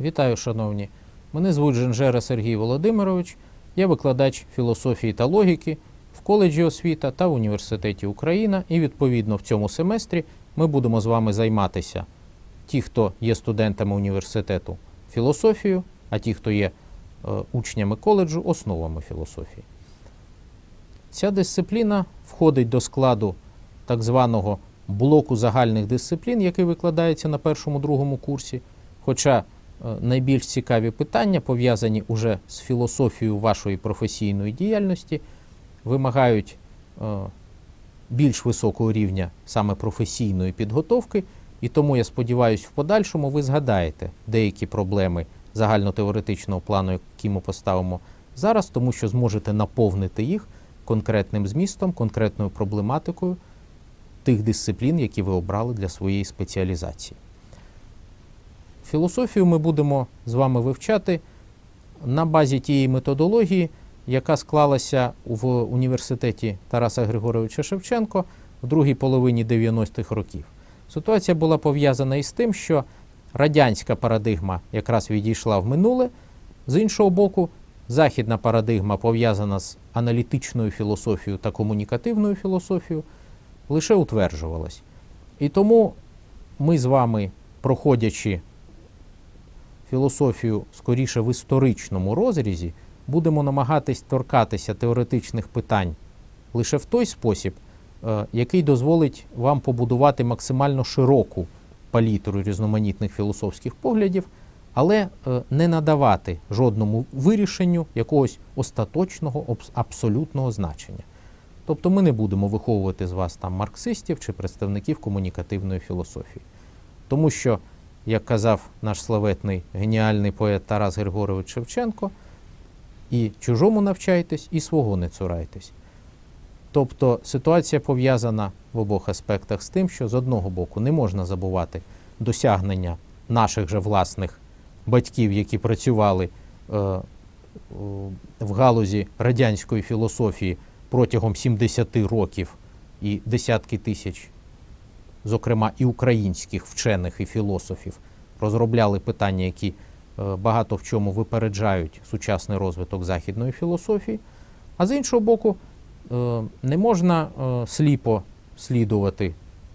Вітаю, шановні. Мене звуть Женжера Сергій Володимирович. Я викладач філософії та логіки в коледжі освіта та в університеті Україна. І відповідно в цьому семестрі ми будемо з вами займатися ті, хто є студентами університету філософію, а ті, хто є е, учнями коледжу, основами філософії. Ця дисципліна входить до складу так званого блоку загальних дисциплін, який викладається на першому другому курсі. Хоча найбільш цікаві питання, пов'язані уже з філософією вашої професійної діяльності, вимагають е, більш високого рівня саме професійної підготовки, і тому я сподіваюся, в подальшому ви згадаєте деякі проблеми загальнотеоретичного плану, які ми поставимо зараз, тому що зможете наповнити їх конкретним змістом, конкретною проблематикою тих дисциплін, які ви обрали для своєї спеціалізації. Філософію ми будемо з вами вивчати на базі тієї методології, яка склалася в університеті Тараса Григоровича Шевченко в другій половині 90-х років. Ситуація була пов'язана із тим, що радянська парадигма якраз відійшла в минуле, з іншого боку, західна парадигма пов'язана з аналітичною філософією та комунікативною філософією, лише утверджувалась. І тому ми з вами, проходячи філософію скоріше в історичному розрізі, будемо намагатись торкатися теоретичних питань лише в той спосіб, е, який дозволить вам побудувати максимально широку палітру різноманітних філософських поглядів, але е, не надавати жодному вирішенню якогось остаточного, абсолютного значення. Тобто ми не будемо виховувати з вас там марксистів чи представників комунікативної філософії. Тому що, як казав наш славетний геніальний поет Тарас Григорович Шевченко, і чужому навчайтесь, і свого не цурайтесь. Тобто ситуація пов'язана в обох аспектах з тим, що з одного боку не можна забувати досягнення наших же власних батьків, які працювали е, в галузі радянської філософії протягом 70 років і десятки тисяч, зокрема і українських вчених і філософів, розробляли питання, які е, багато в чому випереджають сучасний розвиток західної філософії. А з іншого боку, е, не можна е, сліпо слідувати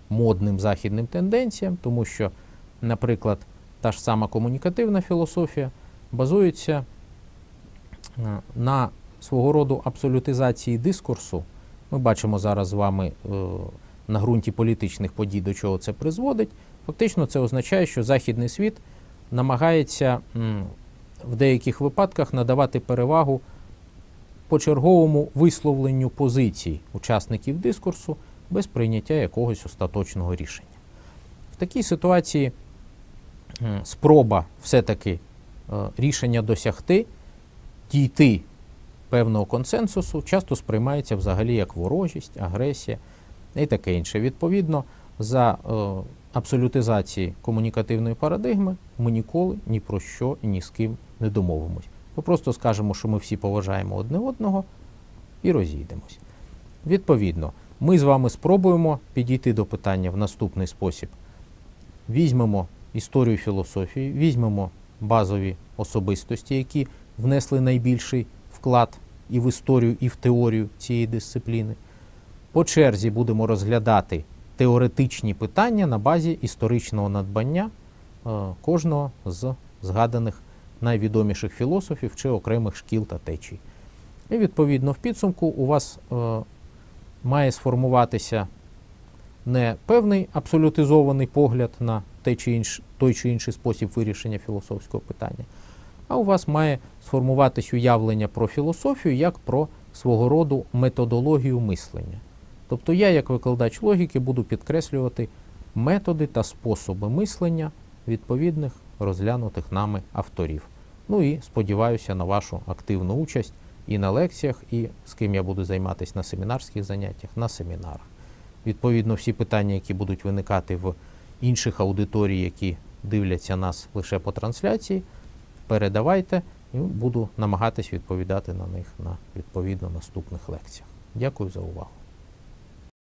модним західним тенденціям, тому що, наприклад, та ж сама комунікативна філософія базується на свого роду абсолютизації дискурсу. Ми бачимо зараз з вами на ґрунті політичних подій, до чого це призводить. Фактично, це означає, що західний світ намагається в деяких випадках надавати перевагу почерговому висловленню позицій учасників дискурсу без прийняття якогось остаточного рішення. В такій ситуації спроба все-таки е, рішення досягти, дійти певного консенсусу, часто сприймається взагалі як ворожість, агресія і таке інше. Відповідно, за е, абсолютизації комунікативної парадигми ми ніколи ні про що і ні з ким не домовимось. Ми просто скажемо, що ми всі поважаємо одне одного і розійдемось. Відповідно, ми з вами спробуємо підійти до питання в наступний спосіб. Візьмемо історію філософії, візьмемо базові особистості, які внесли найбільший вклад і в історію, і в теорію цієї дисципліни. По черзі будемо розглядати теоретичні питання на базі історичного надбання е, кожного з згаданих найвідоміших філософів чи окремих шкіл та течій. І відповідно в підсумку у вас е, має сформуватися не певний абсолютизований погляд на той чи, той чи інший спосіб вирішення філософського питання, а у вас має сформуватись уявлення про філософію як про свого роду методологію мислення. Тобто я, як викладач логіки, буду підкреслювати методи та способи мислення відповідних розглянутих нами авторів. Ну і сподіваюся на вашу активну участь і на лекціях, і з ким я буду займатися на семінарських заняттях, на семінарах. Відповідно, всі питання, які будуть виникати в інших аудиторій, які дивляться нас лише по трансляції, передавайте і буду намагатись відповідати на них на відповідно наступних лекціях. Дякую за увагу.